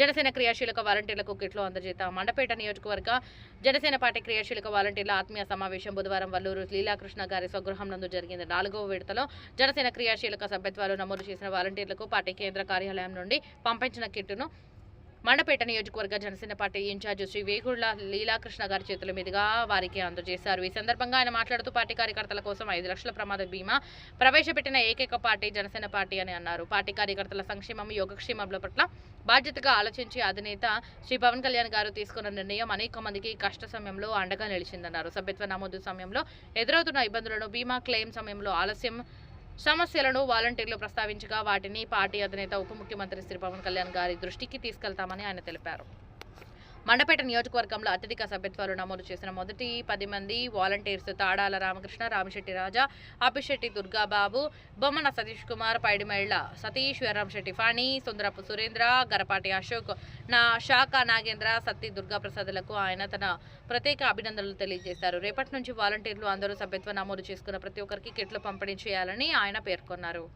జనసేన క్రియాశీలక వాలంటీర్లకు కిట్లు అందజేత మండపేట నియోజకవర్గ జనసేన పార్టీ క్రియాశీలక వాలంటీర్ల ఆత్మీయ సమావేశం బుధవారం వల్లూరు లీలాకృష్ణ గారి స్వగృహం నందు జరిగింది. నాలుగవ విడతలో జనసేన క్రియాశీలక సభ్యత్వాలు నమోదు చేసిన వాలంటీర్లకు పార్టీ కేంద్ర కార్యాలయం నుండి పంపించిన కిట్టును మండపేట నియోజకవర్గ జనసేన పార్టీ ఇన్ఛార్జ్ శ్రీ వేగుళ్ళ లీలాకృష్ణ గారి చేతుల మీదుగా వారికి అందజేశారు. ఈ సందర్భంగా ఆయన మాట్లాడుతూ పార్టీ కార్యకర్తల కోసం ఐదు లక్షల ప్రమాద బీమా ప్రవేశపెట్టిన ఏకైక పార్టీ జనసేన పార్టీ అని అన్నారు. పార్టీ కార్యకర్తల సంక్షేమం యోగక్షేమముల పట్ల బాధ్యతగా ఆలోచించి అధినేత శ్రీ పవన్ కళ్యాణ్ గారు తీసుకున్న నిర్ణయం అనేక మందికి కష్ట సమయంలో అండగా నిలిచిందన్నారు. సభ్యత్వ నమోదు సమయంలో ఎదురవుతున్న ఇబ్బందులను బీమా క్లెయిమ్ సమయంలో ఆలస్యం సమస్యలను వాలంటీర్లు ప్రస్తావించగా వాటిని పార్టీ అధినేత ఉప ముఖ్యమంత్రి శ్రీ పవన్ కళ్యాణ్ గారి దృష్టికి తీసుకెళ్తామని ఆయన తెలిపారు. మండపేట నియోజకవర్గంలో అత్యధిక సభ్యత్వాలు నమోదు చేసిన మొదటి పది మంది వాలంటీర్స్ తాడాల రామకృష్ణ రామశెట్టి రాజా అప్పిశెట్టి దుర్గాబాబు బొమ్మన సతీష్ కుమార్ పైడిమేళ్ళ సతీష్ వీరరామశెట్టి ఫణి సుందరపు సురేంద్ర గరపాటి అశోక్ నా శాఖ నాగేంద్ర సత్తి దుర్గాప్రసాద్లకు ఆయన తన ప్రత్యేక అభినందనలు తెలియజేశారు. రేపటి నుంచి వాలంటీర్లు అందరూ సభ్యత్వం నమోదు చేసుకున్న ప్రతి ఒక్కరికి కిట్లు పంపిణీ చేయాలని ఆయన పేర్కొన్నారు.